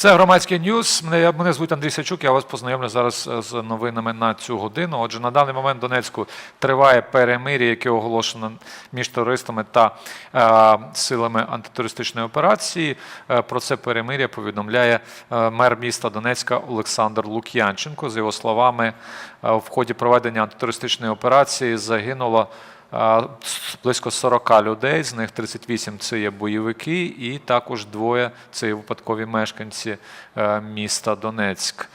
Це громадський ньюс. Мене, мене звуть Андрій Сачук. Я вас познайомлю зараз е, з новинами на цю годину. Отже, на даний момент в Донецьку триває перемир'я, яке оголошено між терористами та е, силами антитерористичної операції. Е, про це перемир'я повідомляє е, мер міста Донецька Олександр Лук'янченко. З його словами, е, в ході проведення антитерористичної операції загинуло. Близько 40 людей, з них 38 це є бойовики, і також двоє це є випадкові мешканці е, міста Донецьк.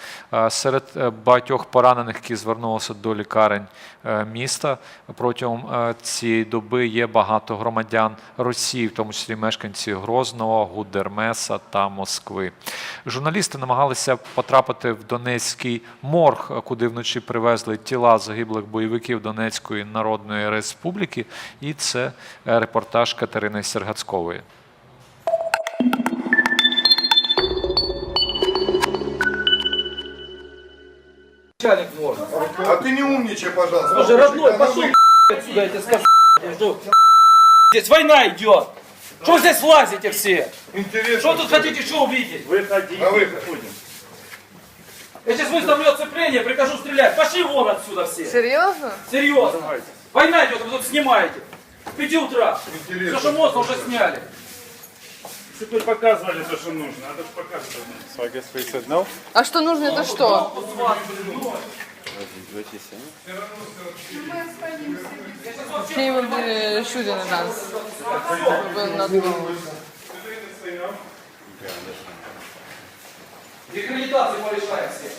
Серед е, багатьох поранених, які звернулися до лікарень е, міста протягом цієї доби є багато громадян Росії, в тому числі мешканці Грозного, Гудермеса та Москви. Журналісти намагалися потрапити в Донецький морг, куди вночі привезли тіла загиблих бойовиків Донецької Народної Республіки. І це репортаж Катерини Сергацькової. Начальник морга. А ты не умничай, пожалуйста. Слушай, родной, пошел отсюда, я тебе скажу. Что? Здесь война идет. Что здесь лазите все? Интересно. Что тут хотите что увидеть? На выход. Я сейчас выставлю оцепление, прикажу стрелять. Пошли вон отсюда все. Серьезно? Серьезно. Война идет, а вы тут снимаете. С 5 утра. Интересно. Все, что можно, уже сняли. Если бы показывали то, что нужно, надо же показывать. So I guess we said no. А что нужно, это что? At us? We will not go. Декредитации порешаем все.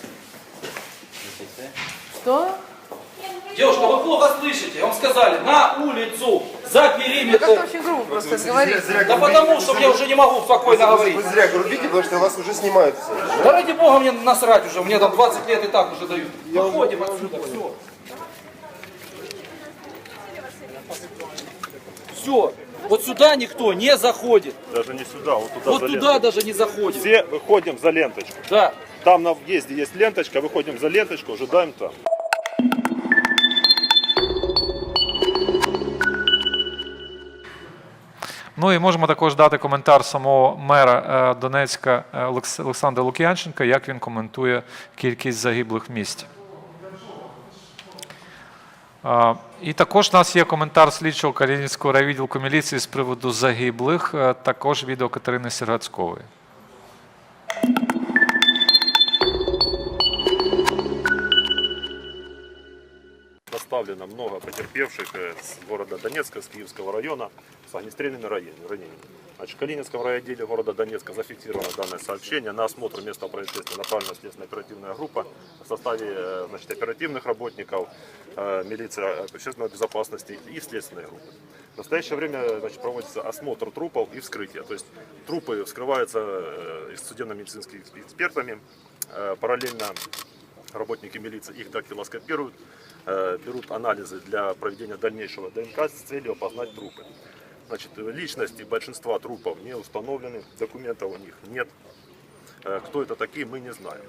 Что? Девушка, вы плохо слышите. Вам сказали, на улицу, за Вы как-то периметр. очень грубо просто говорите. Да потому, что я уже не могу спокойно говорить. Вы зря грубите, потому что вас уже снимают. Да ради бога мне насрать уже, мне там 20 лет и так уже дают. Выходим отсюда, все. Все, вот сюда никто не заходит. Даже не сюда, вот туда Вот за туда ленточку. даже не заходит. Все выходим за ленточку. Да. Там на въезде есть ленточка, выходим за ленточку, ожидаем там. Ну і можемо також дати коментар самого мера е, Донецька е, Олександра Лук'янченка, як він коментує кількість загиблих в місті. І також у нас є коментар слідчого Калінівського райвідділку міліції з приводу загиблих, е, також відео Катерини Сергацькової. Доставлено много потерпевших э, с города Донецка, с Киевского района с огнестрельными ранен- ранениями. Значит, в Калининском райотделе города Донецка зафиксировано данное сообщение. На осмотр места происшествия направлена следственная оперативная группа в составе э, значит, оперативных работников, э, милиция общественной безопасности и следственной группы. В настоящее время значит, проводится осмотр трупов и вскрытие. То есть трупы вскрываются э, судебно-медицинскими экспертами. Э, Параллельно работники милиции их дактилоскопируют, э, берут анализы для проведения дальнейшего ДНК с целью опознать трупы. Значит, личности большинства трупов не установлены, документов у них нет. Э, Кто это такие, мы не знаем.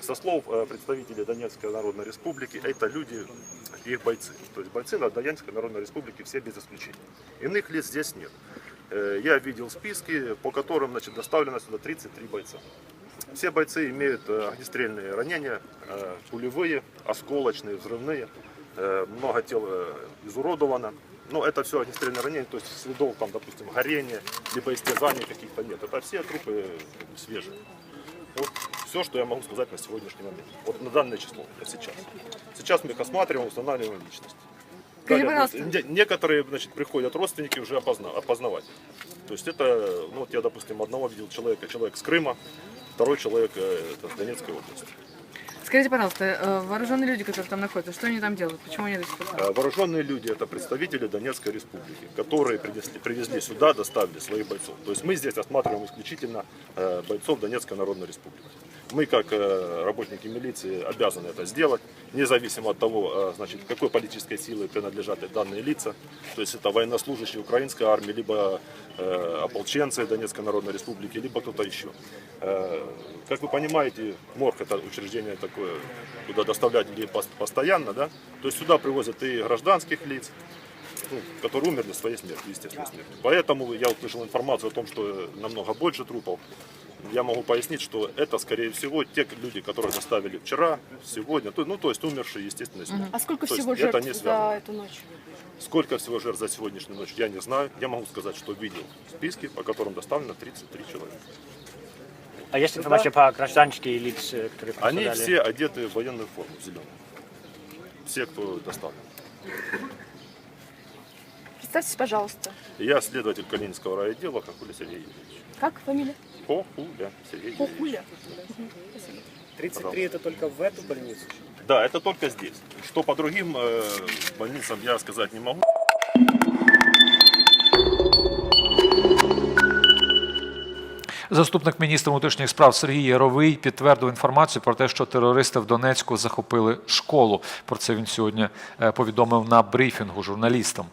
Со слов э, представителей Донецкой Народной Республики, это люди, их бойцы. То есть бойцы на Донецкой Народной Республике все без исключения. Иных лиц здесь нет. Я видел списки, по которым значит, доставлено сюда 33 бойца. Все бойцы имеют э, огнестрельные ранения, э, пулевые, осколочные, взрывные. Э, Много тел изуродовано. Но это все огнестрельные ранения, то есть следов, там, допустим, горения, либо истязаний каких-то нет. Это все трупы свежие. Вот все, что я могу сказать на сегодняшний момент. Вот на данное число, сейчас. Сейчас мы их осматриваем, устанавливаем личность. Не- некоторые, значит, приходят родственники уже опозна- опознавать. То есть это, ну вот я, допустим, одного видел человека, человек с Крыма, второй человек э, это, с Донецкой области. Скажите, пожалуйста, э, вооруженные люди, которые там находятся, что они там делают? Почему они до сих пор там? Э, Вооруженные люди это представители Донецкой республики, которые принесли, привезли сюда, доставили своих бойцов. То есть мы здесь осматриваем исключительно э, бойцов Донецкой Народной Республики. Мы, как э, работники милиции, обязаны это сделать, независимо от того, э, значит, какой политической силы принадлежат данные лица. То есть это военнослужащие украинской армии, либо э, ополченцы Донецкой Народной Республики, либо кто-то еще. Как вы понимаете, морг это учреждение такое, куда доставлять людей пос- постоянно, да? То есть сюда привозят и гражданских лиц, ну, которые умерли своей смертью, естественной смертью. Поэтому я услышал информацию о том, что намного больше трупов. я могу пояснить, что это, скорее всего, те люди, которые доставили вчера, сегодня, то- ну, то есть умершие, естественно, смертью. А сколько То всего это жертв не за эту ночь? Сколько всего жертв за сегодняшнюю ночь, я не знаю. Я могу сказать, что видел списки, по которым доставлено 33 человека. А есть информация по гражданские лица, которые Они пострадали? все одеты в военную форму, зеленую. Все, кто доставлен. Представьтесь, пожалуйста. Я следователь Калининского райотдела Хохуля Сергей Юрьевич. Как фамилия? Хохуля Сергей Юрьевич. Хохуля. 33 это только в эту больницу? Да, это только здесь. Что по другим э, больницам я сказать не могу. Заступник міністра внутрішніх справ Сергій Яровий підтвердив інформацію про те, що терористи в Донецьку захопили школу. Про це він сьогодні е, повідомив на брифінгу журналістам.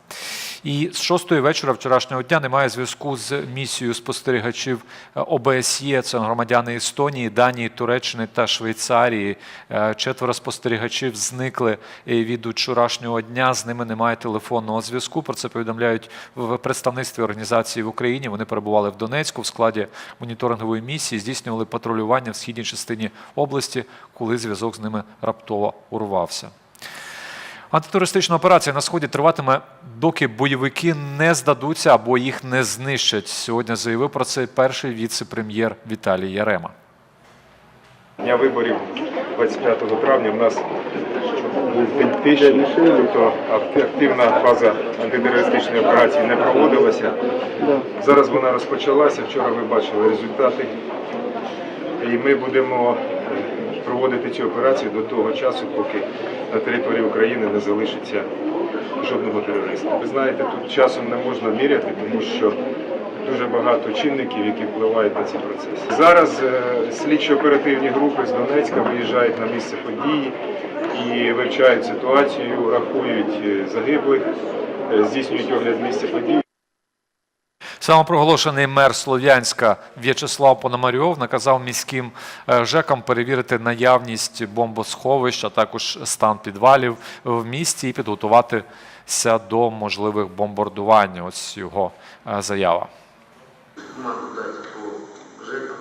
І з шостої вечора вчорашнього дня немає зв'язку з місією спостерігачів е, ОБСЄ. Це громадяни Естонії, Данії, Туреччини та Швейцарії. Е, Четверо спостерігачів зникли е, від вчорашнього дня. З ними немає телефонного зв'язку. Про це повідомляють в представництві організації в Україні. Вони перебували в Донецьку в складі моніторингової місії, здійснювали патрулювання в східній частині області, коли зв'язок з ними раптово урвався. Антитерористична операція на сході триватиме, доки бойовики не здадуться або їх не знищать. Сьогодні заявив про це перший віце-прем'єр Віталій Ярема. Дня виборів 25 травня в нас був день тобто активна фаза антитерористичної операції не проводилася. Зараз вона розпочалася. Вчора ви бачили результати. І ми будемо проводити цю операцію до того часу, поки на території України не залишиться жодного терориста. Ви знаєте, тут часом не можна міряти, тому що дуже багато чинників, які впливають на ці процеси. Зараз е, слідчо-оперативні групи з Донецька виїжджають на місце події і вивчають ситуацію, рахують е, загиблих, е, здійснюють огляд місця події. Самопроголошений мер Слов'янська В'ячеслав Пономарьов наказав міським е, ЖЕКам перевірити наявність бомбосховищ, а також стан підвалів в місті і підготуватися до можливих бомбардувань. Ось його е, заява. бумагу дать по ЖЭКам,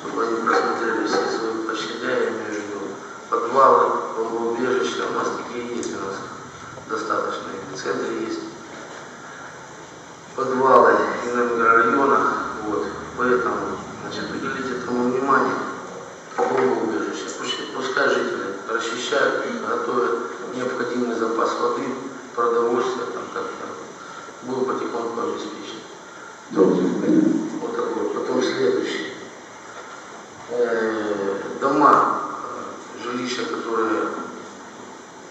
чтобы они просмотрели все свои площадя, я имею в виду подвалы, бомбоубежища. У нас такие есть, у нас достаточно. И в центре есть Подвалы и на микрорайонах. Вот. Поэтому значит, уделить этому внимание. Бомбоубежища. Пусть- Пускай жители расчищают, готовят необходимый запас воды, продовольствия, там как-то был потихоньку обеспечен. Вот такой. Потом следующий. Э, Дома, э, жилища, которые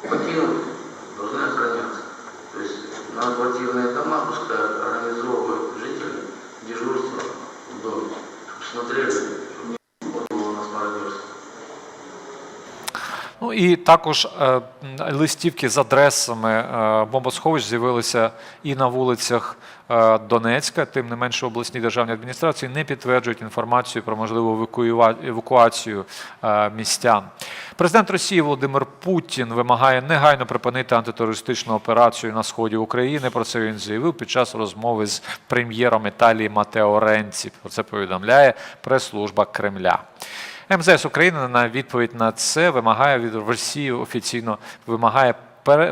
покинуты, должны охраняться. То есть на квартирные дома пускай смотрели, І також е, листівки з адресами е, бомбосховищ з'явилися і на вулицях е, Донецька. Тим не менше, обласні державні адміністрації не підтверджують інформацію про можливу евакуацію містян. Президент Росії Володимир Путін вимагає негайно припинити антитерористичну операцію на сході України. Про це він заявив під час розмови з прем'єром Італії Матео Ренці. Про це повідомляє прес-служба Кремля. МЗС України на відповідь на це вимагає від Росії офіційно вимагає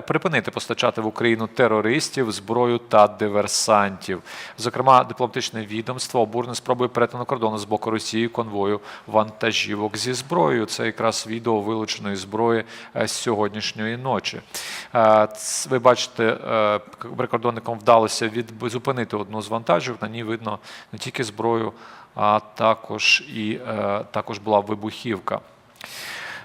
припинити постачати в Україну терористів, зброю та диверсантів. Зокрема, дипломатичне відомство обурне спробує перетину кордону з боку Росії конвою вантажівок зі зброєю. Це якраз відео вилученої зброї е, з сьогоднішньої ночі. Е, Ви бачите, е, прикордонникам вдалося від зупинити одну з вантажівок. На ній видно не тільки зброю, а також і е, також була вибухівка.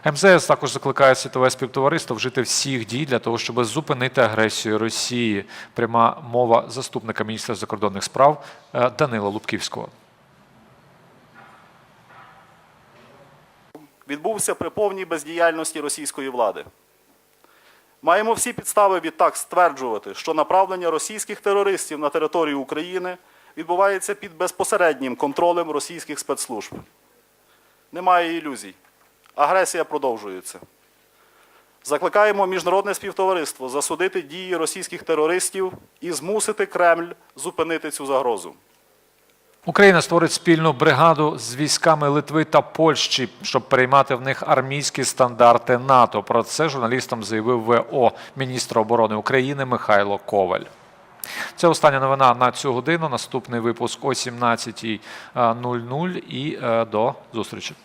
МЗС також закликає світове співтовариство вжити всіх дій для того, щоб зупинити агресію Росії. Пряма мова заступника міністра закордонних справ е, Данила Лубківського. відбувся при повній бездіяльності російської влади. Маємо всі підстави відтак стверджувати, що направлення російських терористів на територію України відбувається під безпосереднім контролем російських спецслужб. Немає ілюзій. Агресія продовжується. Закликаємо міжнародне співтовариство засудити дії російських терористів і змусити Кремль зупинити цю загрозу. Україна створить спільну бригаду з військами Литви та Польщі, щоб приймати в них армійські стандарти НАТО. Про це журналістам заявив ВО міністр оборони України Михайло Коваль. Це остання новина на цю годину. Наступний випуск о 17.00 е, і е, до зустрічі.